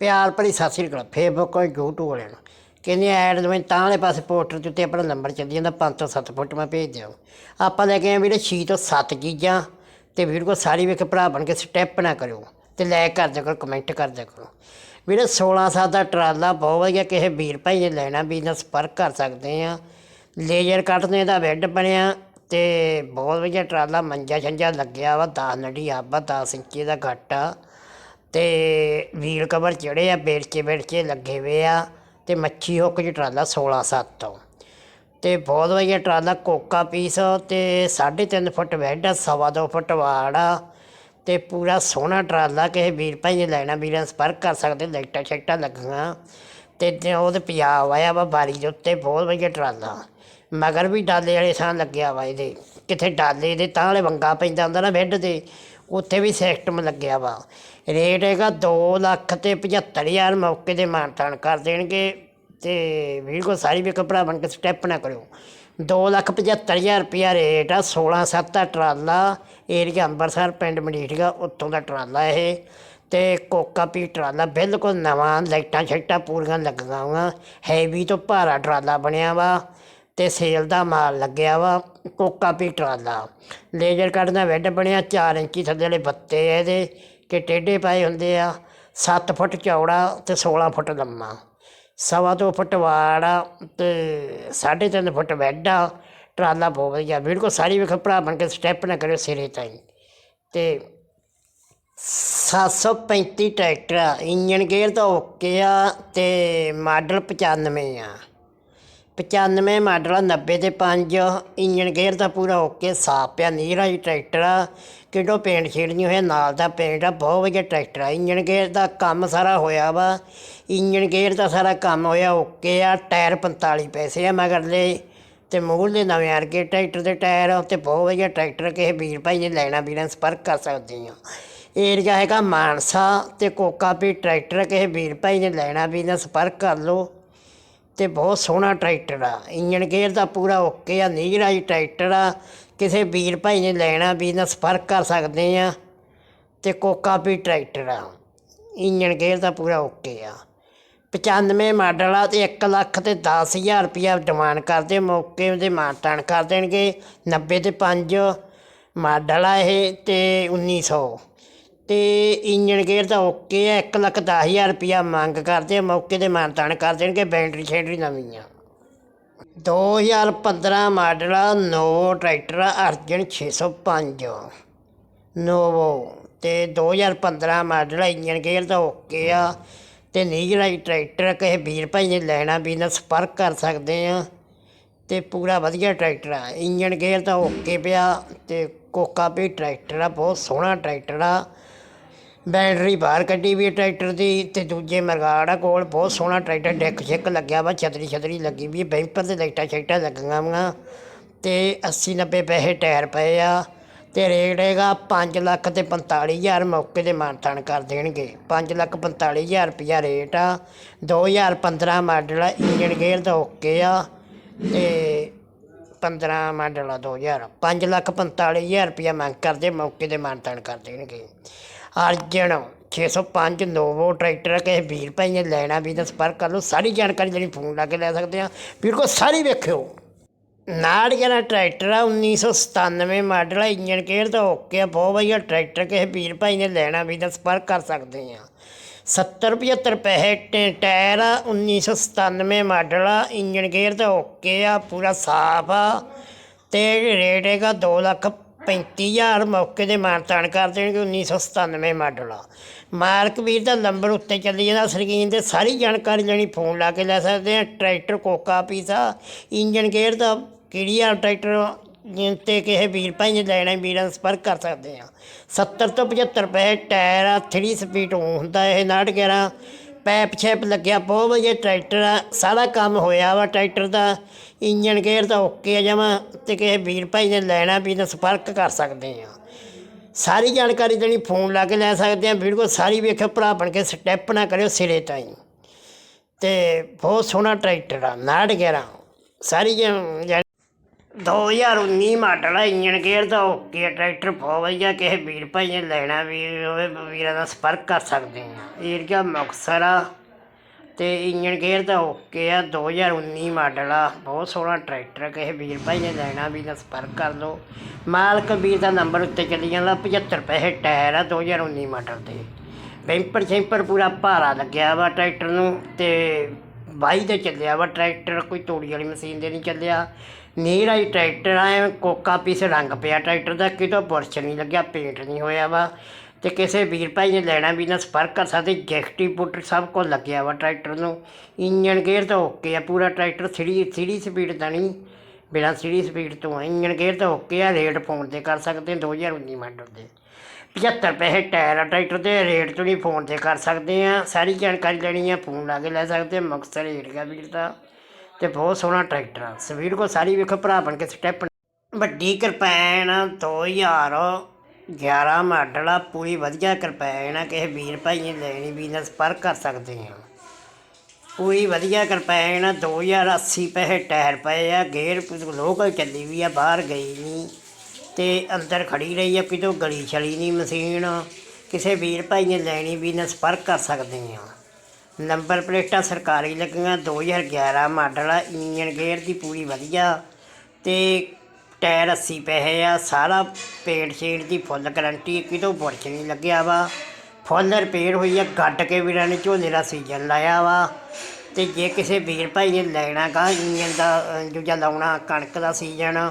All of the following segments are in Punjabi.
ਪਿਆਰ ਭਰੀ ਸਤਿ ਸ੍ਰੀ ਅਕਾਲ। ਫੇਸਬੁੱਕ ਔਰ YouTube ਵਾਲਿਆਂ ਨੂੰ ਕਹਿੰਦੇ ਐਡ ਦੇ ਤਾਂ ਵਾਲੇ ਪਾਸੇ ਪੋਸਟਰ ਦੇ ਉੱਤੇ ਆਪਣਾ ਨੰਬਰ ਚੱਲੀ ਜਾਂਦਾ 5 ਤੋਂ 7 ਫੁੱਟ ਮੈਂ ਭੇਜ ਦਿਓ ਆਪਾਂ ਲੈ ਕੇ ਆਏ ਵੀਰੇ 6 ਤੋਂ 7 ਚੀਜ਼ਾਂ ਤੇ ਵੀਡੀਓ ਕੋ ਸਾਰੀ ਵੇਖ ਭਰਾ ਬਣ ਕੇ ਸਟੈਪ ਨਾ ਕਰਿਓ ਤੇ ਲਾਈਕ ਕਰ ਦਿਆ ਕਰੋ ਕਮੈਂਟ ਕਰ ਦਿਆ ਕਰੋ। ਵੀਰੇ 16 ਸਾਲ ਦਾ ਟਰਾਲਾ ਬਹੁਤ ਵਧੀਆ, ਕਿਸੇ ਵੀਰ ਭਾਈ ਨੇ ਲੈਣਾ ਬਿਜ਼ਨਸ ਸੰਪਰਕ ਕਰ ਸਕਦੇ ਆ। ਲੇਜ਼ਰ ਕੱਟਨੇ ਦਾ ਬੈੱਡ ਬਣਿਆ ਤੇ ਬਹੁਤ ਵਧੀਆ ਟਰਾਲਾ ਮੰਜਾ ਛੰਜਾ ਲੱਗਿਆ ਵਾ 10 ਨੜੀ ਆਬਾ 10 ਇੰਚੀ ਦਾ ਘੱਟ ਆ। ਤੇ ਵੀਲ ਕਵਰ ਚੜੇ ਆ ਬੇੜਚੇ ਬੇੜਚੇ ਲੱਗੇ ਹੋਏ ਆ ਤੇ ਮੱਛੀ ਹੁੱਕ ਚ ਟਰਾਲਾ 16 7 ਤੋਂ। ਤੇ ਬਹੁਤ ਵਧੀਆ ਟਰਾਲਾ, ਕੋਕਾ ਪੀਸ ਤੇ 3.5 ਫੁੱਟ ਵੈਡ ਆ, ਸਵਾ ਦੋ ਫੁੱਟ ਵਾੜ ਆ ਤੇ ਪੂਰਾ ਸੋਹਣਾ ਟਰਾਲਾ, ਕਿਸੇ ਵੀਰ ਭਾਈ ਨੇ ਲੈਣਾ, ਵੀਰਾਂ ਸੰਪਰਕ ਕਰ ਸਕਦੇ, ਲਾਈਟਾਂ ਸ਼ੈਕਟਾਂ ਲੱਗੀਆਂ। ਤੇ ਤੇ ਉਹਦੇ ਪੰਜਾਬ ਆਇਆ ਵਾ, ਬਾਰੀ ਦੇ ਉੱਤੇ ਬਹੁਤ ਵਧੀਆ ਟਰਾਲਾ। ਮਗਰ ਵੀ ਡਾਲੇ ਵਾਲੇ ਥਾਂ ਲੱਗਿਆ ਵਾ ਇਹਦੇ, ਕਿਥੇ ਡਾਲੇ ਦੇ, ਤਾਂ ਵਾਲੇ ਵੰਗਾ ਪੈਂਦਾ ਹੁੰਦਾ ਨਾ ਬੈੱਡ ਤੇ ਉੱਥੇ ਵੀ ਸਿਸਟਮ ਲੱਗਿਆ ਵਾ। ਰੇਟ ਹੈਗਾ 2 ਲੱਖ ਤੇ 75000 ਮੌਕੇ ਦੇ ਮਾਨਤਾਨ ਕਰ ਦੇਣਗੇ ਤੇ ਵੀਰ ਕੋ ਸਾਰੀ ਵੀ ਕਪੜਾ ਬਣ ਕੇ ਸਟੈਪ ਨਾ ਕਰਿਓ। 2 ਲੱਖ 75000 ਰੁਪਿਆ ਰੇਟ ਆ 16 7 ਦਾ ਟਰਾਲਾ ਏਰੀਆ ਅੰਬਰਸਰ, ਪਿੰਡ ਮਡੀਠੀਆ ਉੱਥੋਂ ਦਾ ਟਰਾਲਾ ਇਹ। ਤੇ ਕੋਕਾ ਪੀ ਟਰਾਲਾ ਬਿਲਕੁਲ ਨਵਾਂ, ਲਾਈਟਾਂ ਛੱਟਾਂ ਪੂਰੀਆਂ ਲੱਗੀਆਂ ਵਾ ਹੈਵੀ ਤੋਂ ਭਾਰਾ ਟਰਾਲਾ ਬਣਿਆ ਵਾ। ਤੇ ਸੇਲ ਦਾ ਮਾਲ ਲੱਗਿਆ ਵਾ, ਕੋਕਾ ਪੀ ਟਰਾਲਾ। ਲੇਜ਼ਰ ਕੱਟ ਦਾ ਬੈੱਡ ਬਣਿਆ 4 ਇੰਚੀ ਥੱਲੇ ਵਾਲੇ ਬੱਤੇ ਆ ਇਹਦੇ, ਕਿ ਟੇਢੇ ਪਾਏ ਹੁੰਦੇ ਆ। 7 ਫੁੱਟ ਚੌੜਾ ਤੇ 16 ਫੁੱਟ ਲੰਮਾ। ਸਵਾ ਦੋ ਫੁੱਟ ਵਾੜ ਆ ਤੇ 3.5 ਫੁੱਟ ਬੈੱਡ ਆ। ਟਰਾਲਾ ਬਹੁਤ ਵਧੀਆ, ਬਿਲਕੁਲ ਸਾਰੀ ਵੇਖ ਭਰਾ ਬਣ ਕੇ, ਸਟੈਪ ਨਾ ਕਰਿਓ ਸਿਰੇ ਤਾਈਂ। ਤੇ 735 ਟਰੈਕਟਰ ਆ ਇੰਜਨ ਗੇਅਰ ਤਾਂ ਓਕੇ ਆ ਤੇ ਮਾਡਲ 95 ਆ। 95 ਮਾਡਲ ਆ 90 ਤੇ 5 ਇੰਜਨ ਗੇਅਰ ਦਾ ਪੂਰਾ ਓਕੇ, ਸਾਫ਼ ਪਿਆ, ਨੀਰਾ ਹੀ ਟਰੈਕਟਰ ਆ। ਕਿਡੋ ਪੇਂਟ ਛੇੜ ਨਹੀਂ ਹੋਇਆ, ਨਾਲ ਦਾ ਪੇਂਟ ਆ, ਬਹੁਤ ਵਧੀਆ ਟਰੈਕਟਰ ਆ। ਇੰਜਨ ਗੇਅਰ ਦਾ ਕੰਮ ਸਾਰਾ ਹੋਇਆ ਵਾ। ਇੰਜਨ ਗੇਅਰ ਦਾ ਸਾਰਾ ਕੰਮ ਹੋਇਆ ਓਕੇ ਆ, ਟਾਇਰ 45 ਪੈਸੇ ਆ ਮਗਰਲੇ ਤੇ ਮੂਹਰਲੇ ਨਵੇਂ ਅਰਗੇ ਟਰੈਕਟਰ ਦੇ ਟਾਇਰ ਆ, ਤੇ ਬਹੁਤ ਵਧੀਆ ਟਰੈਕਟਰ ਕਿਸੇ ਵੀਰ ਭਾਈ ਨੇ ਲੈਣਾ ਵੀਰਾਂ ਸੰਪਰਕ ਕਰ ਸਕਦੇ ਆ। ਏਰੀਆ ਹੈਗਾ ਮਾਨਸਾ, ਤੇ ਕੋਕਾਪੀ ਟਰੈਕਟਰ ਕਿਸੇ ਵੀਰ ਭਾਈ ਨੇ ਲੈਣਾ ਵੀਰਾਂ ਸੰਪਰਕ ਕਰ ਲਓ। ਤੇ ਬਹੁਤ ਸੋਹਣਾ ਟਰੈਕਟਰ ਆ। ਇੰਜਨ ਗੇਅਰ ਦਾ ਪੂਰਾ ਓਕੇ ਆ ਨੀਰਾ ਹੀ ਟਰੈਕਟਰ ਆ। ਕਿਸੇ ਵੀਰ ਭਾਈ ਨੇ ਲੈਣਾ ਵੀ ਫ਼ਰਕ ਕਰ ਸਕਦੇ ਆ ਤੇ ਕੋਕਾ ਵੀ ਟਰੈਕਟਰ ਆ। ਇੰਜਨ ਗੇਅਰ ਦਾ ਪੂਰਾ ਓਕੇ ਆ। 95 ਮਾਡਲ ਆ ਤੇ 1 ਲੱਖ ਤੇ 10000 ਰੁਪਇਆ ਡਿਮਾਂਡ ਕਰਦੇ, ਮੌਕੇ ਦੇ ਮਾਨਤਾਨ ਕਰ ਦੇਣਗੇ। 90 ਤੇ 5 ਮਾਡਲ ਆ ਇਹ ਤੇ 1900 ਤੇ ਇੰਜਨ ਗੇਅਰ ਤਾਂ ਓਕੇ ਆ 1 ਲੱਖ 10000 ਰੁਪਇਆ ਮੰਗ ਕਰਦੇ ਆ, ਮੌਕੇ ਦੇ ਮਾਨਤਾਨ ਕਰ ਦੇਣਗੇ, ਬੈਟਰੀ ਸ਼ੈਟਰੀ ਨਵੀਂ ਆ। 2015 ਮਾਡਲ ਆ ਨੋਵੋ ਟਰੈਕਟਰ ਆ, ਅਰਜਨ 605 ਨੋਵੋ ਤੇ 2015 ਮਾਡਲ ਆ ਇੰਜਨ ਗੇਅਰ ਤਾਂ ਓਕੇ ਆ। ਤੇ ਨੀਜਲਾਈ ਟਰੈਕਟਰ ਕਿਸੇ ਵੀਰ ਭਾਈ ਨੇ ਲੈਣਾ ਵੀ ਨਾਲ ਸੰਪਰਕ ਕਰ ਸਕਦੇ ਆ। ਤੇ ਪੂਰਾ ਵਧੀਆ ਟਰੈਕਟਰ ਆ ਇੰਜਨ ਗੇਅਰ ਤਾਂ ਓਕੇ ਪਿਆ, ਤੇ ਕੋਕਾ ਵੀ ਟਰੈਕਟਰ ਆ, ਬਹੁਤ ਸੋਹਣਾ ਟਰੈਕਟਰ ਆ। ਬੈਟਰੀ ਬਾਹਰ ਕੱਢੀ ਵੀ ਹੈ ਟਰੈਕਟਰ ਦੀ ਤੇ ਦੂਜੇ ਮਰਗਾੜਾ ਕੋਲ ਬਹੁਤ ਸੋਹਣਾ ਟਰੈਕਟਰ, ਡੈਕ ਛਿੱਕ ਲੱਗਿਆ ਵਾ, ਛਤਰੀ ਛਤਰੀ ਲੱਗੀ ਵੀ ਬੈਂਪਰ ਤੇ ਲਾਈਟਾਂ ਸ਼ਾਈਟਾਂ ਲੱਗੀਆਂ ਵਾ। ਤੇ 80 90 ਪੈਸੇ ਟਾਇਰ ਪਏ ਆ ਤੇ ਰੇਟ ਹੈਗਾ 5 ਲੱਖ ਤੇ 45000 ਮੌਕੇ 'ਤੇ ਮਾਨਤਾਨ ਕਰ ਦੇਣਗੇ। 5 ਲੱਖ 45000 ਰੁਪਇਆ ਰੇਟ ਆ 2015 ਮਾਡਲ ਆ ਇੰਜਨ ਗੇਅਰ ਦਾ ਓਕੇ ਆ ਤੇ 15 ਮਾਡਲ ਆ 2000 5 ਲੱਖ 45000 ਰੁਪਇਆ ਮੰਗ ਕਰਦੇ, ਮੌਕੇ 'ਤੇ ਮਾਨਤਾਨ ਕਰ ਦੇਣਗੇ। ਅਰਜਨ 605 ਨੋਵੋ ਟਰੈਕਟਰ ਕਿਸੇ ਵੀਰ ਭਾਈ ਨੇ ਲੈਣਾ ਵੀ ਤਾਂ ਸੰਪਰਕ ਕਰ ਲਓ, ਸਾਰੀ ਜਾਣਕਾਰੀ ਜਿਹੜੀ ਫੋਨ ਲਾ ਕੇ ਲੈ ਸਕਦੇ ਆ। ਵੀਰ ਕੋ ਸਾਰੀ ਵੇਖਿਓ। ਨਾੜੀਆਂ ਟਰੈਕਟਰ ਆ 1997 ਮਾਡਲ ਆ ਇੰਜਨ ਕੇਅਰ ਤਾਂ ਓਕੇ ਆ, ਬਹੁਤ ਵਧੀਆ ਟਰੈਕਟਰ, ਕਿਸੇ ਵੀਰ ਭਾਈ ਨੇ ਲੈਣਾ ਵੀ ਤਾਂ ਸੰਪਰਕ ਕਰ ਸਕਦੇ ਆ। 70 75 ਪੈਸੇ, ਟੈ- ਟਾਇਰ ਆ 1997 ਮਾਡਲ ਆ ਇੰਜਨ ਗੇਅਰ ਤਾਂ ਓਕੇ ਆ, ਪੂਰਾ ਸਾਫ਼ ਆ, ਤੇ ਰੇਟ ਹੈਗਾ 2 ਲੱਖ 35000 ਮੌਕੇ ਦੇ ਮਾਨਤਾਨ ਕਰ ਦੇਣਗੇ 1997 ਮਾਡਲ। ਆ ਮਾਲਕ ਵੀਰ ਦਾ ਨੰਬਰ ਉੱਤੇ ਚੱਲੀ ਜਾਂਦਾ। ਸਕਰੀਨ ਤੇ ਸਾਰੀ ਜਾਣਕਾਰੀ ਲੈਣੀ ਫੋਨ ਲਾ ਕੇ ਲੈ ਸਕਦੇ ਆ। ਟਰੈਕਟਰ ਕੋਕਾ ਪੀਸਾ। ਇੰਜਨ ਗੇਅਰ ਦਾ ਕਿਹੜੀਆ ਟਰੈਕਟਰ? ਤੇ ਕਿਸੇ ਵੀਰ ਭਾਈ ਨੇ ਲੈਣਾ ਵੀਰਾਂ ਨਾਲ ਸੰਪਰਕ ਕਰ ਸਕਦੇ ਆ। 70 ਤੋਂ 75 ਰੁਪਏ ਟਾਇਰ ਆ 3 ਸਪੀਡ ਹੁੰਦਾ ਇਹ 911 ਪੈਪ ਛੈਪ ਲੱਗਿਆ, ਬਹੁਤ ਵਧੀਆ ਟਰੈਕਟਰ ਆ, ਸਾਰਾ ਕੰਮ ਹੋਇਆ ਵਾ ਟਰੈਕਟਰ ਦਾ। ਇੰਜਨ ਗੇਅਰ ਤਾਂ ਓਕੇ ਆ ਜਮਾ, ਤੇ ਕਿਸੇ ਵੀਰ ਭਾਈ ਨੇ ਲੈਣਾ ਵੀ ਨਾਲ ਸੰਪਰਕ ਕਰ ਸਕਦੇ ਆ। ਸਾਰੀ ਜਾਣਕਾਰੀ ਦੇਣੀ ਫੋਨ ਲਾ ਕੇ ਲੈ ਸਕਦੇ ਆ ਵੀਡੀਓ ਸਾਰੀ ਵੇਖਿਓ, ਭਰਾ ਬਣ ਕੇ ਸਟੈਪ ਨਾ ਕਰਿਓ ਸਿਰੇ ਤਾਈਂ। ਤੇ ਬਹੁਤ ਸੋਹਣਾ ਟਰੈਕਟਰ ਆ 911 ਸਾਰੀ ਜਾਣ- ਜਾਣ- 2019 ਮਾਡਲ ਹੈ ਇੰਜਨ ਗੇਅਰ ਦਾ ਓਕੇ ਹੈ, ਟਰੈਕਟਰ ਬਹੁਤ ਵਧੀਆ ਕਿਸੇ ਵੀਰ ਭਾਈ ਨੇ ਲੈਣਾ ਵੀਰ ਹੋਵੇ ਵੀਰਾਂ ਦਾ ਸੰਪਰਕ ਕਰ ਸਕਦੇ ਆ ਏਰੀਆ ਮੁਕਤਸਰ ਆ ਤੇ ਇੰਜਨ ਗੇਅਰ ਦਾ ਓਕੇ ਆ 2019 ਮਾਡਲ ਆ ਬਹੁਤ ਸੋਹਣਾ ਟਰੈਕਟਰ ਆ, ਕਿਸੇ ਵੀਰ ਭਾਈ ਨੇ ਲੈਣਾ ਵੀ ਤਾਂ ਸੰਪਰਕ ਕਰ ਲਓ। ਮਾਲਕ ਵੀਰ ਦਾ ਨੰਬਰ ਉੱਤੇ ਚੱਲੀ ਜਾਂਦਾ 75 ਪੈਸੇ ਟਾਇਰ ਆ 2019 ਮਾਡਲ 'ਤੇ। ਬੈਂਪਰ ਸ਼ੈਂਪਰ ਪੂਰਾ ਭਾਰਾ ਲੱਗਿਆ ਵਾ ਟਰੈਕਟਰ ਨੂੰ ਤੇ ਬਾਈ ਦੇ ਚੱਲਿਆ ਵਾ ਟਰੈਕਟਰ ਕੋਈ ਤੋੜੀ ਵਾਲੀ ਮਸ਼ੀਨ ਦੇ ਨਹੀਂ ਚੱਲਿਆ। ਨੀਰਾ ਹੀ ਟਰੈਕਟਰ ਆ ਕੋਕਾ ਪੀਸ ਰੰਗ ਪਿਆ ਟਰੈਕਟਰ ਦਾ, ਕਿਤੋਂ ਬੁਰਸ਼ ਨਹੀਂ ਲੱਗਿਆ, ਪੇਂਟ ਨਹੀਂ ਹੋਇਆ ਵਾ। ਤੇ ਕਿਸੇ ਵੀਰ ਭਾਈ ਨੇ ਲੈਣਾ ਵੀ ਨਾ ਸੰਪਰਕ ਕਰ ਸਕਦੇ ਜੈਕਟੀ ਪੁੱਟ ਸਭ ਕੁਝ ਲੱਗਿਆ ਵਾ ਟਰੈਕਟਰ ਨੂੰ। ਇੰਜਨ ਗੇਅਰ ਤਾਂ ਓਕੇ ਆ, ਪੂਰਾ ਟਰੈਕਟਰ ਥ੍ਰੀ ਥ੍ਰੀ ਸਪੀਡ ਦਾ ਨਹੀਂ, ਬਿਨਾਂ ਥ੍ਰੀ ਸਪੀਡ ਤੋਂ ਆ। ਇੰਜਨ ਗੇਅਰ ਤਾਂ ਓਕੇ ਆ, ਰੇਟ ਫੋਨ ਤੇ ਕਰ ਸਕਦੇ ਆ 2019 ਮਾਡਲ ਦੇ। 75 ਪੈਸੇ ਟਾਇਰ ਆ ਟਰੈਕਟਰ ਦੇ ਰੇਟ ਤੋਂ ਨਹੀਂ ਫੋਨ ਤੇ ਕਰ ਸਕਦੇ ਆ, ਸਾਰੀ ਜਾਣਕਾਰੀ ਲੈਣੀ ਆ, ਫੋਨ ਲਾ ਕੇ ਲੈ ਸਕਦੇ ਆ ਮੁਕਤਸਰ ਏਰੀਆ ਵੀਰ ਦਾ ਤੇ ਬਹੁਤ ਸੋਹਣਾ ਟਰੈਕਟਰ ਆ। ਸਵੀਰ ਕੋ ਸਾਰੀ ਵੇਖੋ, ਭਰਾ ਬਣ ਕੇ ਸਟੈਪ ਵੱਡੀ ਕਿਰਪੈਨ 2011 ਮਾਡਲ ਆ, ਪੂਰੀ ਵਧੀਆ ਕਿਰਪੈਨ ਆ, ਕਿਸੇ ਵੀਰ ਭਾਈ ਨੇ ਲੈਣੀ ਬਿਜਨਸ ਪਰ ਕਰ ਸਕਦੇ ਆ। ਪੂਰੀ ਵਧੀਆ ਕਿਰਪੈਨ ਆ 2080 ਪੈਸੇ ਟਾਇਰ ਪਏ ਆ, ਗੇਅਰ ਲੋਕਲ ਚੱਲੀ ਵੀ ਆ, ਬਾਹਰ ਗਈ ਨਹੀਂ। ਤੇ ਅੰਦਰ ਖੜੀ ਰਹੀ ਆ, ਕਿਤੋਂ ਗਲੀ ਛਲੀ ਨਹੀਂ ਮਸ਼ੀਨ। ਕਿਸੇ ਵੀਰ ਭਾਈ ਨੇ ਲੈਣੀ ਬਿਜਨਸ ਪਰ ਕਰ ਸਕਦੇ ਆ। ਨੰਬਰ ਪਲੇਟਾਂ ਸਰਕਾਰੀ ਲੱਗੀਆਂ 2011 ਮਾਡਲ ਆ ਇੰਜਨ ਗੇਅਰ ਦੀ ਪੂਰੀ ਵਧੀਆ ਤੇ ਟਾਇਰ 80 ਪੈਸੇ ਆ ਸਾਰਾ ਪੇਂਟ ਸ਼ੇਡ ਦੀ ਫੁੱਲ ਗਾਰੰਟੀ ਕਿਤੋਂ ਬੁਰਸ਼ ਨਹੀਂ ਲੱਗਿਆ ਵਾ। ਫੁੱਲ ਰਿਪੇਅਰ ਹੋਈ ਆ ਗੱਡ ਕੇ ਵੀਰਾਂ ਨੇ ਝੋਨੇ ਦਾ ਸੀਜ਼ਨ ਲਾਇਆ ਵਾ। ਤੇ ਜੇ ਕਿਸੇ ਵੀਰ ਭਾਈ ਨੇ ਲੈਣਾ ਗਾ ਇੰਜਨ ਦਾ ਦੂਜਾ ਲਾਉਣਾ ਕਣਕ ਦਾ ਸੀਜ਼ਨ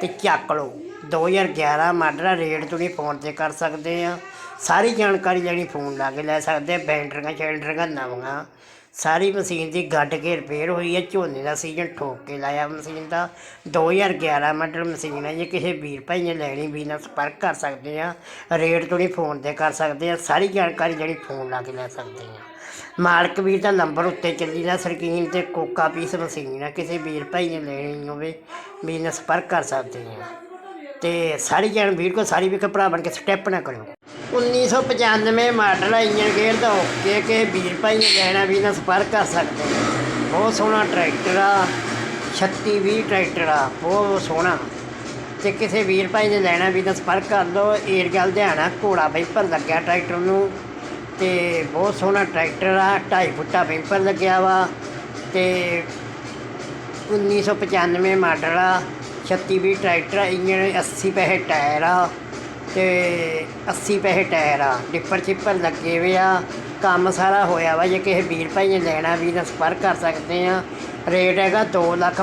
ਤੇ ਚੱਕ ਲਓ। 2011 ਮਾਡਲ ਆ, ਰੇਟ ਤੁਸੀਂ ਫੋਨ ਤੇ ਕਰ ਸਕਦੇ ਆ। ਸਾਰੀ ਜਾਣਕਾਰੀ ਲੈਣੀ ਫੋਨ ਲਾ ਕੇ ਲੈ ਸਕਦੇ ਆ ਬੈਟਰੀਆਂ ਸ਼ੈਲਡਰੀਆਂ ਨਵੀਆਂ। ਸਾਰੀ ਮਸ਼ੀਨ ਦੀ ਗੱਡ ਕੇ ਰਿਪੇਅਰ ਹੋਈ ਹੈ ਝੋਨੇ ਦਾ ਸੀਜ਼ਨ ਠੋਕ ਕੇ ਲਾਇਆ ਮਸ਼ੀਨ ਦਾ। 2011 ਮਾਡਲ ਮਸ਼ੀਨ ਹੈ ਜੇ ਕਿਸੇ ਵੀਰ ਭਾਈ ਨੇ ਲੈਣੀ ਵੀ ਨਾਲ ਸੰਪਰਕ ਕਰ ਸਕਦੇ ਆ ਰੇਟ ਤੁਸੀਂ ਫੋਨ ਤੇ ਕਰ ਸਕਦੇ ਆ, ਸਾਰੀ ਜਾਣਕਾਰੀ ਜਿਹੜੀ ਫੋਨ ਲਾ ਕੇ ਲੈ ਸਕਦੇ ਆ। ਮਾਲਕ ਵੀਰ ਦਾ ਨੰਬਰ ਉੱਤੇ ਚੱਲੀ ਨਾ ਸਰਕੀਨ ਤੇ ਕੋਕਾ ਪੀਸ ਮਸ਼ੀਨ ਆ, ਕਿਸੇ ਵੀਰ ਭਾਈ ਨੇ ਲੈਣੀ ਹੋਵੇ ਵੀ ਨਾਲ ਸੰਪਰਕ ਕਰ ਸਕਦੇ ਆ। ਤੇ ਸਾਰੀ ਜਾਣ ਵੀਰ ਕੋ ਸਾਰੀ ਵੀ ਭਰਾ ਬਣ ਕੇ ਸਟੈਪ ਨਾ ਕਰਿਓ। 1995 ਮਾਡਲ ਆ ਇੰਜਨ ਗੇਅਰ ਦਾ ਓਕੇ ਕਿ ਵੀਰ ਭਾਈ ਨੇ ਲੈਣਾ ਵੀ ਨਾ, ਸੰਪਰਕ ਕਰ ਸਕਦੇ ਬਹੁਤ ਸੋਹਣਾ ਟਰੈਕਟਰ ਆ 36 20 ਟਰੈਕਟਰ ਆ, ਬਹੁਤ ਸੋਹਣਾ। ਤੇ ਕਿਸੇ ਵੀਰ ਭਾਈ ਨੇ ਲੈਣਾ ਵੀ ਤਾਂ ਸੰਪਰਕ ਕਰ ਲਓ, ਏਰੀਆ ਲੁਧਿਆਣਾ, ਘੋੜਾ ਵੈਂਪਰ ਲੱਗਿਆ ਟਰੈਕਟਰ ਨੂੰ। ਤੇ ਬਹੁਤ ਸੋਹਣਾ ਟਰੈਕਟਰ ਆ 2.5 ਫੁੱਟਾ ਵੈਂਪਰ ਲੱਗਿਆ ਵਾ। ਤੇ 1995 ਮਾਡਲ ਆ 36 ਵੀ ਟਰੈਕਟਰ ਆ ਇੰਜਨ 80 ਪੈਸੇ ਟਾਇਰ ਆ। ਤੇ 80 ਪੈਸੇ ਟਾਇਰ ਆ, ਡਿੱਪਰ ਚਿੱਪਰ ਲੱਗੇ ਵੇ ਆ, ਕੰਮ ਸਾਰਾ ਹੋਇਆ ਵਾ, ਜੇ ਕਿਸੇ ਵੀਰ ਭਾਈ ਨੇ ਲੈਣਾ ਵੀ ਤਾਂ ਸੰਪਰਕ ਕਰ ਸਕਦੇ ਆ। ਰੇਟ ਹੈਗਾ 2 ਲੱਖ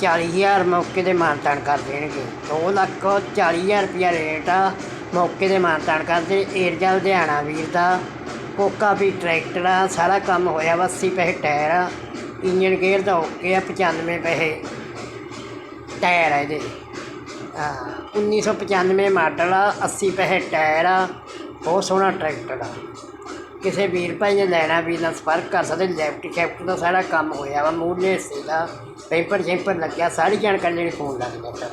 40000 ਮੌਕੇ ਦੇ ਮਾਨਤਾਨ ਕਰ ਦੇਣਗੇ। 2 ਲੱਖ 40000 ਰੁਪਿਆ ਰੇਟ ਆ, ਮੌਕੇ ਦੇ ਮਾਨਤਾਨ ਕਰਦੇ ਏਰਜਾ ਲੁਧਿਆਣਾ ਵੀਰ ਦਾ, ਕੋਕਾ ਵੀ ਟਰੈਕਟਰ ਆ, ਸਾਰਾ ਕੰਮ ਹੋਇਆ ਵਾ 80 ਪੈਸੇ ਟਾਇਰ ਆ। ਇੰਜਨ ਗੇਅਰ ਦਾ ਓਕੇ ਆ 95 ਪੈਸੇ ਟਾਇਰ ਆ ਇਹਦੇ। ਉੱਨੀ ਸੌ ਪਚਾਨਵੇਂ ਮਾਡਲ ਆ 80 ਪੈਸੇ ਟਾਇਰ ਆ ਬਹੁਤ ਸੋਹਣਾ ਟਰੈਕਟਰ ਆ। ਕਿਸੇ ਵੀਰ ਭਾਈ ਨੇ ਲੈਣਾ ਵੀ ਨਾਲ ਸੰਪਰਕ ਕਰ ਸਕਦੇ, ਲੈਫਟ ਸ਼ੈਫਟ ਦਾ ਸਾਰਾ ਕੰਮ ਹੋਇਆ ਵਾ, ਮੂਹਰਲੇ ਹਿੱਸੇ ਦਾ ਪੇਪਰ ਸ਼ੇਪਰ ਲੱਗਿਆ, ਸਾਰੀ ਜਾਣਕਾਰੀ ਜਿਹੜੀ ਫੋਨ ਲੱਗ ਜਾਂਦਾ